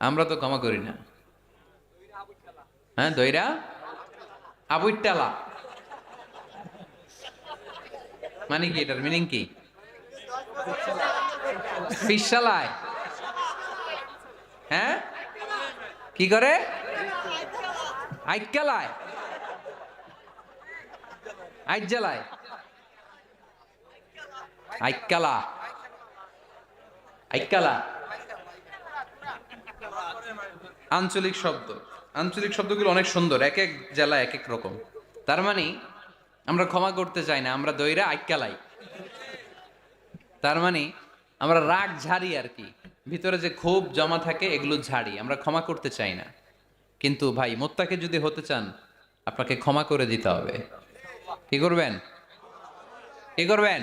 আমরা তো ক্ষমা করি না। হ্যাঁ দইরা? আবুইটালা মানে কি এটার মিনিং কি? হ্যাঁ? কি করে? আইকালায় আইকালা আইকালা আঞ্চলিক শব্দ। আঞ্চলিক শব্দগুলো অনেক সুন্দর, এক এক জেলা এক এক রকম। তার মানে আমরা ক্ষমা করতে চাই না, আমরা দইরা আইকালাই তার মানে আমরা রাগ ঝাড়ি আর কি। ভিতরে যে ক্ষোভ জমা থাকে, এগুলো ঝাড়ি, আমরা ক্ষমা করতে চাই না। কিন্তু ভাই, মোত্তাকে যদি হতে চান, আপনাকে ক্ষমা করে দিতে হবে। কি করবেন? কি করবেন?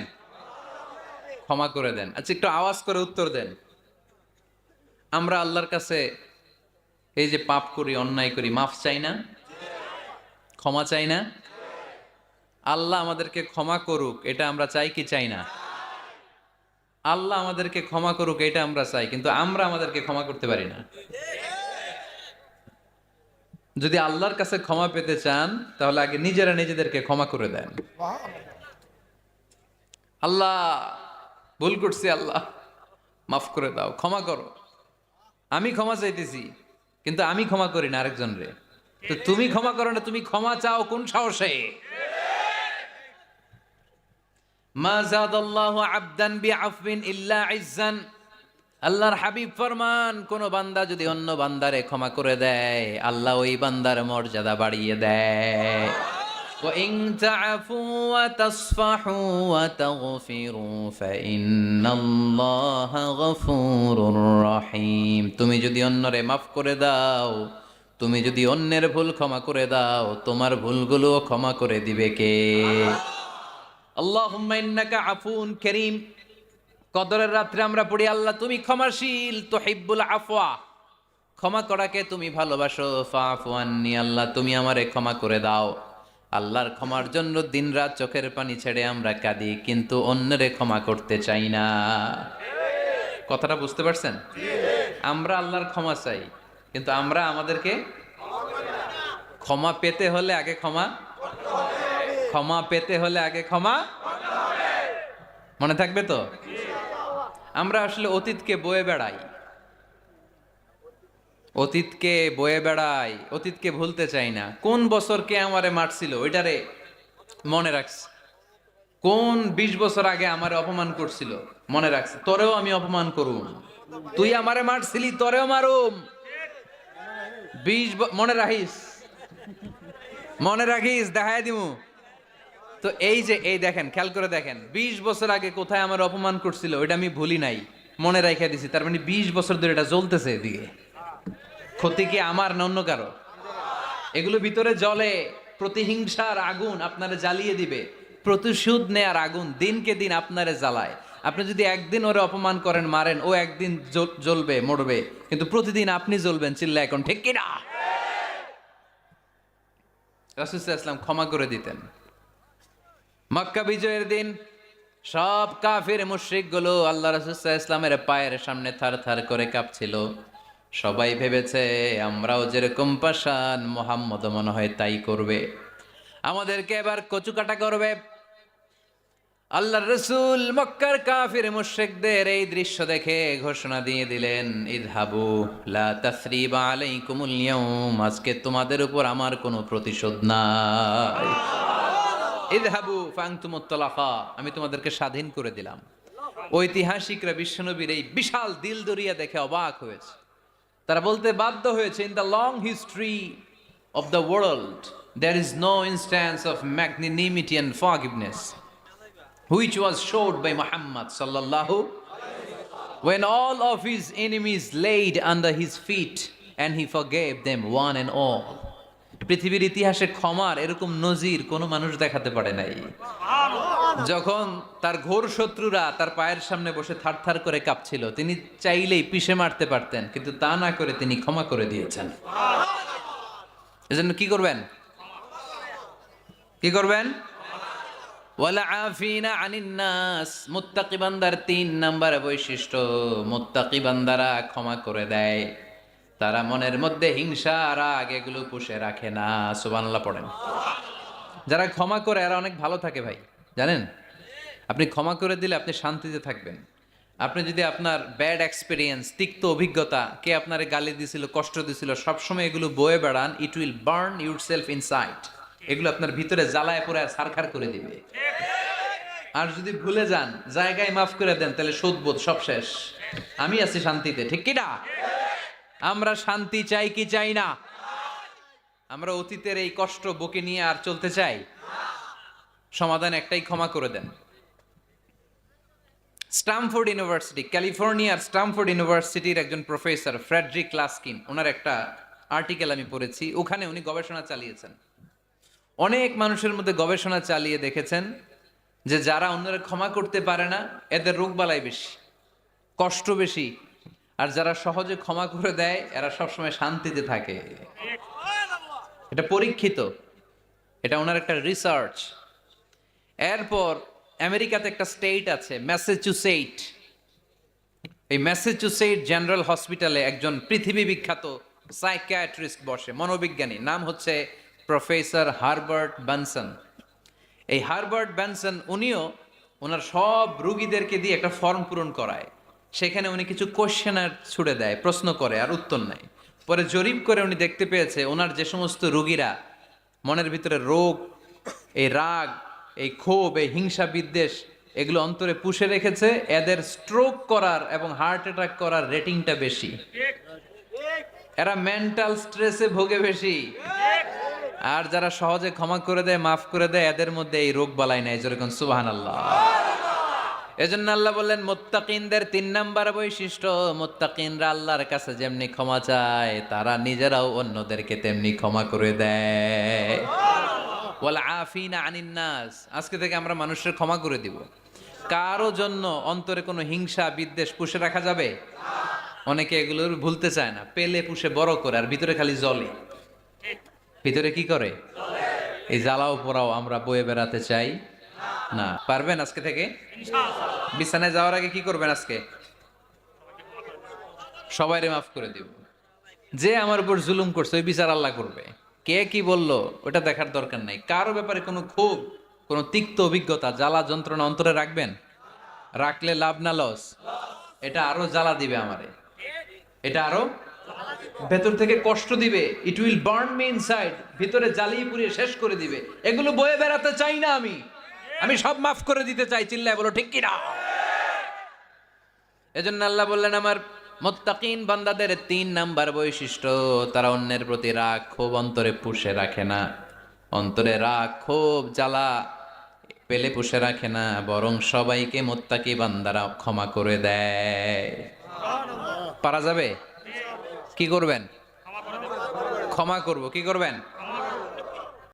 ক্ষমা করে দেন। আচ্ছা একটু আওয়াজ করে উত্তর দেন। আমরা আল্লাহর কাছে এই যে পাপ করি, অন্যায় করি, মাফ চাই না? ক্ষমা চাই না? আল্লাহ আমাদেরকে ক্ষমা করুক, এটা আমরা চাই কি চাই না? আল্লাহ আমাদেরকে ক্ষমা করুক, এটা আমরা চাই, কিন্তু আমরা আমাদেরকে ক্ষমা করতে পারি না। যদি আল্লাহর কাছে ক্ষমা পেতে চান, তাহলে আগে নিজেরা নিজেদেরকে ক্ষমা করে দেন। আল্লাহ, ভুল করছি আল্লাহ। মাফ করে দাও, ক্ষমা করো। আমি ক্ষমা চাইতেছি। কিন্তু আমি ক্ষমা করি না আরেকজন রে। তো তুমি ক্ষমা করো না, তুমি ক্ষমা চাও কোন সাহসে? ইল্লা আল্লাহর হাবিব ফরমান, কোন বান্দা যদি অন্য বান্দারে ক্ষমা করে দেয়, আল্লাহ ওই বান্দার মর্যাদা বাড়িয়ে দেয়। وإن تعفوا وتصفحوا وتغفروا فإن الله غفور رحيم তুমি যদি অন্যরে মাফ করে দাও তুমি যদি অন্যের ভুল ক্ষমা করে দাও তোমার ভুলগুলো ক্ষমা করে দিবে কে আল্লাহুম্মা ইন্নাকা আফুন করিম কদরের রাত্রে আমরা পড়ি আল্লাহ তুমি ক্ষমাশীল তুহিব্বুল আফওয়া ক্ষমা করাকে তুমি ভালোবাসো ফাফু আন্নি আল্লাহ তুমি আমারে ক্ষমা করে দাও আল্লাহর ক্ষমার জন্য দিনরাত চোখের পানি ছেড়ে আমরা কাঁদি, কিন্তু অন্যরে ক্ষমা করতে চাই না। কথাটা বুঝতে পারছেন? আমরা আল্লাহর ক্ষমা চাই, কিন্তু আমরা আমাদেরকে ক্ষমা পেতে হলে আগে ক্ষমা ক্ষমা পেতে হলে আগে ক্ষমা মনে থাকবে তো? আমরা আসলে অতীতকে বয়ে বেড়াই। অতীতকে বয়ে বেড়াই অতীতকে ভুলতে চাই না। কোন বছর কে আমারে মারছিল, ওইটারে মনে রাখছি। কোন বিশ বছর আগে আমারে অপমান করছিল, মনে রাখছি। তোরেও আমি অপমান করুম। তুই আমারে মারছিলি, তোরেও মারুম। বিশ মনে রাখিস? মনে রাখিস? দেখায় দিমু। তো এই যে, এই দেখেন, খেয়াল করে দেখেন। বিশ বছর আগে কোথায় আমার অপমান করছিল, ওইটা আমি ভুলি নাই। মনে রাখা দিছি। তার মানে বিশ বছর ধরে এটা জ্বলতেছে এদিকে। ক্ষতি কি আমার না অন্য কারও? এগুলো ভিতরে জলে প্রতিহিংসার আগুন আপনারে জ্বালিয়ে দিবে। প্রতিশোধ নেয়ার আগুন দিনকে দিন আপনারে জ্বালায়। আপনি যদি একদিন ওরে অপমান করেন, মারেন, ও একদিন জ্বলবে, মরবে। কিন্তু প্রতিদিন আপনি জ্বলবেন চিল্লা এখন, ঠিক কিনা? রাসুল ইসলাম ক্ষমা করে দিতেন। মক্কা বিজয়ের দিন সব কাফির মুশ্রিকগুলো আল্লাহ রসুল্লাহ ইসলামের পায়ের সামনে থার থার করে কাঁপছিল। সবাই ভেবেছে আমরাও যেরকম পাশান মোহাম্মদ মনে হয় তাই করবে। আমাদেরকে এবার কচুকাটা করবে। আল্লাহ রসুল মক্কার কাফির মুশ্রিকদের এই দৃশ্য দেখে ঘোষণা দিয়ে দিলেন, ইদহাবু লা তাসরিবা আলাইকুমুল ইয়াউম, আজকে তোমাদের উপর আমার কোনো প্রতিশোধ নাই। ইদহাবু ফাংতুমুত্তলাফা আমি তোমাদেরকে স্বাধীন করে দিলাম। ঐতিহাসিকরা বিশ্বনবীর এই বিশাল দিল দরিয়া দেখে অবাক হয়েছে। তারা বলতে বাধ্য হয়েছে in the long history of the world there is no instance of magnanimity and forgiveness which was showed by Muhammad সাল্লাল্লাহু when all of his enemies laid under his feet and he forgave them one and all. পৃথিবীর ইতিহাসে ক্ষমার এরকম নজির কোনো মানুষ দেখাতে পারে নাই। যখন তার ঘোর শত্রুরা তার পায়ের সামনে বসে থারথার করে কাঁপছিল, তিনি চাইলেই পিষে মারতে পারতেন, কিন্তু তা না করে তিনি ক্ষমা করে দিয়েছেন। এজন্য কি করবেন? কি করবেন? আফিনা আনিন নাস মুত্তাকি বান্দার তিন নাম্বার বৈশিষ্ট্য ক্ষমা করে দেয়। তারা মনের মধ্যে হিংসা এগুলো পুষে রাখে না পড়েন। যারা ক্ষমা করে, এরা অনেক ভালো থাকে ভাই। জানেন? আপনি ক্ষমা করে দিলে আপনি শান্তিতে থাকবেন। আপনি যদি আপনার ব্যাড এক্সপিরিয়েন্স তিক্ত অভিজ্ঞতা, কে আপনার গালি দিছিল, কষ্ট দিছিল, সবসময় এগুলো বয়ে বেড়ান it will burn yourself inside এগুলো আপনার ভিতরে জ্বালায় পড়ে সারখার করে দিবে। আর যদি ভুলে যান, জায়গায় মাফ করে দেন, তাহলে শোধবোধ সব শেষ। আমি আছি শান্তিতে, ঠিক কি না? আমরা শান্তি চাই কি চাই না? আমরা অতীতের এই কষ্ট বকে নিয়ে আর চলতে চাই? সমাধান একটাই ক্ষমা করে দেন। স্টামফোর্ড ইউনিভার্সিটি, ক্যালিফোর্নিয়ার স্টামফোর্ড ইউনিভার্সিটির একজন প্রফেসর ফ্রেডরিক লাস্কিন, ওনার একটা আর্টিকেল আমি পড়েছি, ওখানে উনি গবেষণা চালিয়েছেন। অনেক মানুষের মধ্যে গবেষণা চালিয়ে দেখেছেন যে যারা অন্যরা ক্ষমা করতে পারে না, এদের রোগবালাই বেশি, কষ্ট বেশি, আর যারা সহজে ক্ষমা করে দেয়, এরা সবসময় শান্তিতে থাকে। এটা পরীক্ষিত, এটা ওনার একটা রিসার্চ এরপর আমেরিকাতে একটা স্টেট আছে ম্যাসাচুসেট এই ম্যাসাচুসেট জেনারেল হসপিটালে একজন পৃথিবী বিখ্যাত সাইকিয়াট্রিস্ট বসে, মনোবিজ্ঞানী। নাম হচ্ছে প্রফেসর হারবার্ট ব্যানসন এই হারবার্ট ব্যানসন উনিও ওনার সব রুগীদেরকে দিয়ে একটা ফর্ম পূরণ করায়। সেখানে উনি কিছু কোশ্চেনার ছুড়ে দেয়, প্রশ্ন করে আর উত্তর নেয়। পরে জরিপ করে উনি দেখতে পেয়েছে, ওনার যে সমস্ত রুগীরা, মনের ভিতরে রোগ, এই রাগ এই ক্ষোভ, এই হিংসা, বিদ্বেষ, এগুলো অন্তরে পুষে রেখেছে। এদের স্ট্রোক করার এবং হার্ট অ্যাটাক করার রেটিংটা বেশি। এরা মেন্টাল স্ট্রেসে ভোগে বেশি। আর যারা সহজে ক্ষমা করে দেয়, মাফ করে দেয়, এদের মধ্যে এই রোগ বালাই নাই যেরকম সুবাহান আল্লাহ এজন্য আল্লাহ বললেন, মোত্তাকিনদের তিন নাম্বার বৈশিষ্ট্য, মোত্তাকিনরা আল্লাহর কাছে যেমনি ক্ষমা চায়, তারা নিজেরাও অন্যদেরকে তেমনি ক্ষমা করে দেয়। আজকে থেকে আমরা মানুষের ক্ষমা করে দিব। কারও জন্য অন্তরে কোনো হিংসা, বিদ্বেষ পুষে রাখা যাবে? অনেকে এগুলোর ভুলতে চায় না। পেলে পুষে বড় করে, আর ভিতরে খালি জলে। ভিতরে কি করে? এই জ্বালাও পোড়াও আমরা বয়ে বেড়াতে চাই। না, পারবেন আজকে থেকে? বিছানায় যাওয়ার আগে কি করবেন আজকে? সবাইরে মাফ করে দিব। যে আমার উপর জুলুম করছে, ওই বিচার আল্লাহ করবে। কে কি বলল, ওটা দেখার দরকার নাই। কারও ব্যাপারে কোনো ক্ষোভ, কোনো তিক্ত অভিজ্ঞতা, জ্বালা যন্ত্রণা অন্তরে রাখবেন? রাখলে লাভ না লস? এটা আরও জ্বালা দিবে আমারে। এটা আরও ভেতর থেকে কষ্ট দিবে। It will burn me inside ভিতরে জ্বালিয়ে পুড়িয়ে শেষ করে দিবে। এগুলো বয়ে বেড়াতে চাই না আমি। আমি সব মাফ করে দিতে চাই। চিল্লায় বলো, ঠিক কিনা? এজন্য আল্লাহ বললেন, আমার মোত্তাকিন বান্দাদের তিন নাম্বার বৈশিষ্ট্য, তারা অন্যের প্রতি রাগ ক্ষোভ অন্তরে পুষে রাখে না। অন্তরে রাগ ক্ষোভ জ্বালা পেলে পুষে রাখে না, বরং সবাইকে মোত্তাকি বান্দারা ক্ষমা করে দেয়। পারা যাবে? কি করবেন? ক্ষমা করব। কি করবেন?